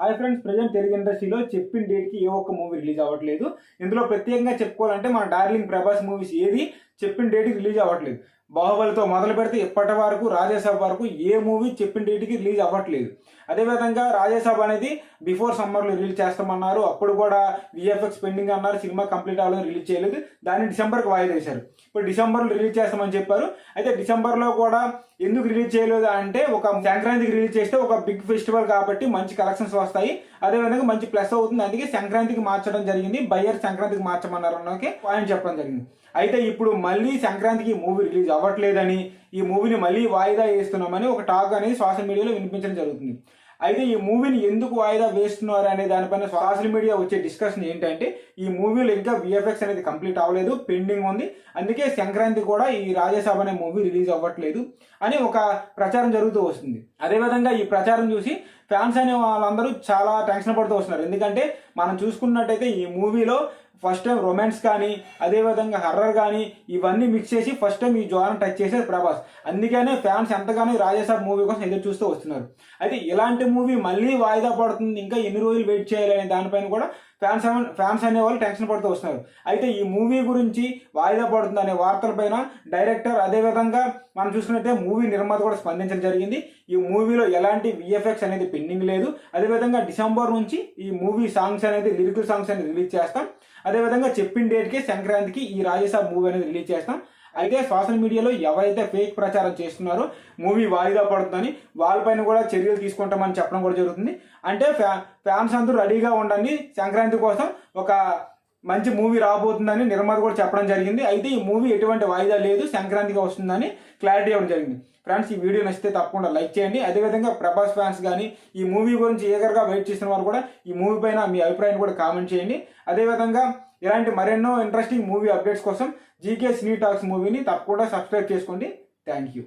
Hi friends present Telugu ఇండస్ట్రీలో చెప్పిన డేట్కి ఏ ఒక్క మూవీ రిలీజ్ అవ్వట్లేదు. ఇందులో ప్రత్యేకంగా చెప్పుకోవాలంటే మన డార్లింగ్ ప్రభాస్ మూవీస్ ఏది? చెప్పిన డేట్కి రిలీజ్ అవ్వట్లేదు. బాహుబలితో మొదలు పెడితే ఇప్పటి వరకు రాజేసాబ్ వరకు ఏ మూవీ చెప్పిన డేట్కి రిలీజ్ అవ్వట్లేదు. అదేవిధంగా రాజేసాబ్ అనేది బిఫోర్ సమ్మర్లో రిలీజ్ చేస్తామన్నారు. అప్పుడు కూడా విఎఫ్ఎక్స్ పెండింగ్ అన్నారు. సినిమా కంప్లీట్ అవ్వాలని రిలీజ్ చేయలేదు. దాన్ని డిసెంబర్కి వాయిదా వేశారు. ఇప్పుడు డిసెంబర్లో రిలీజ్ చేస్తామని చెప్పారు. అయితే డిసెంబర్లో కూడా ఎందుకు రిలీజ్ చేయలేదు అంటే ఒక సంక్రాంతికి రిలీజ్ చేస్తే ఒక బిగ్ ఫెస్టివల్ కాబట్టి మంచి కలెక్షన్స్ వస్తాయి. అదేవిధంగా మంచి ప్లస్ అవుతుంది. అందుకే సంక్రాంతికి మార్చడం జరిగింది. బయ్యర్ సంక్రాంతికి మార్చమన్నారు అన్నకి పాయింట్ చెప్పడం జరిగింది. అయితే ఇప్పుడు మళ్ళీ సంక్రాంతికి మూవీ రిలీజ్ అవ్వట్లేదని ఈ మూవీని మళ్ళీ వాయిదా వేస్తున్నామని ఒక టాక్ అనేది సోషల్ మీడియాలో వినిపించడం జరుగుతుంది. అయితే ఈ మూవీని ఎందుకు వాయిదా వేస్తున్నారు అనే దానిపైన సోషల్ మీడియా వచ్చే డిస్కషన్ ఏంటంటే ఈ మూవీలో ఇంకా విఎఫ్ఎక్స్ అనేది కంప్లీట్ అవ్వలేదు పెండింగ్ ఉంది. అందుకే సంక్రాంతి కూడా ఈ రాజసభ అనే మూవీ రిలీజ్ అవ్వట్లేదు అని ఒక ప్రచారం జరుగుతూ వస్తుంది. అదేవిధంగా ఈ ప్రచారం చూసి ఫ్యాన్స్ అనే వాళ్ళందరూ చాలా టెన్షన్ పడుతూ వస్తున్నారు. ఎందుకంటే మనం చూసుకున్నట్టయితే ఈ మూవీలో ఫస్ట్ టైం రొమాన్స్ కానీ అదేవిధంగా హర్రర్ కానీ ఇవన్నీ మిక్స్ చేసి ఫస్ట్ టైం ఈ జోన్ టచ్ చేసేది ప్రభాస్. అందుకనే ఫ్యాన్స్ ఎంతగానో రాజేసాబ్ మూవీ కోసం ఎదురు చూస్తూ వస్తున్నారు. అయితే ఇలాంటి మూవీ మళ్ళీ వాయిదా పడుతుంది ఇంకా ఎన్ని రోజులు వెయిట్ చేయాలి అనే దానిపైన కూడా ఫ్యాన్స్ అనే- ఫ్యాన్స్ అనే వాళ్ళు టెన్షన్ పడుతూ వస్తున్నారు. అయితే ఈ మూవీ గురించి వాయిదా పడుతుంది అనే వార్తలపైన డైరెక్టర్ అదేవిధంగా మనం చూసుకున్నట్టే మూవీ నిర్మాత కూడా స్పందించడం జరిగింది. ఈ మూవీలో ఎలాంటి విఎఫ్ఎక్స్ అనేది పెండింగ్ లేదు. అదేవిధంగా డిసెంబర్ నుంచి ఈ మూవీ సాంగ్స్ అనేది లిరికల్ సాంగ్స్ అనేది రిలీజ్ చేస్తాం. అదేవిధంగా చెప్పిన డేట్కి సంక్రాంతికి ఈ రాజేసాబ్ మూవీ అనేది రిలీజ్ చేస్తాం. అయితే సోషల్ మీడియాలో ఎవరైతే ఫేక్ ప్రచారం చేస్తున్నారో మూవీ వాయిదా పడుతుందని వాళ్ళపైన కూడా చర్యలు తీసుకుంటామని చెప్పడం కూడా జరుగుతుంది. అంటే ఫ్యా ఫ్యాన్స్ అందరూ రెడీగా ఉండండి. సంక్రాంతి కోసం ఒక మంచి మూవీ రాబోతుందని నిర్మాత కూడా చెప్పడం జరిగింది. అయితే ఈ మూవీ ఎటువంటి వాయిదా లేదు సంక్రాంతిగా వస్తుందని క్లారిటీ ఇవ్వడం జరిగింది. ఫ్రెండ్స్ ఈ వీడియో నచ్చితే తప్పకుండా లైక్ చేయండి. అదేవిధంగా ప్రభాస్ ఫ్యాన్స్ కానీ ఈ మూవీ గురించి ఏగర్గా వెయిట్ చేసిన వారు కూడా ఈ మూవీ పైన మీ అభిప్రాయాన్ని కూడా కామెంట్ చేయండి. అదేవిధంగా ఇలాంటి మరెన్నో ఇంట్రెస్టింగ్ మూవీ అప్డేట్స్ కోసం జీకే స్నీ టాక్స్ మూవీని తప్పకుండా సబ్స్క్రైబ్ చేసుకోండి. Thank you.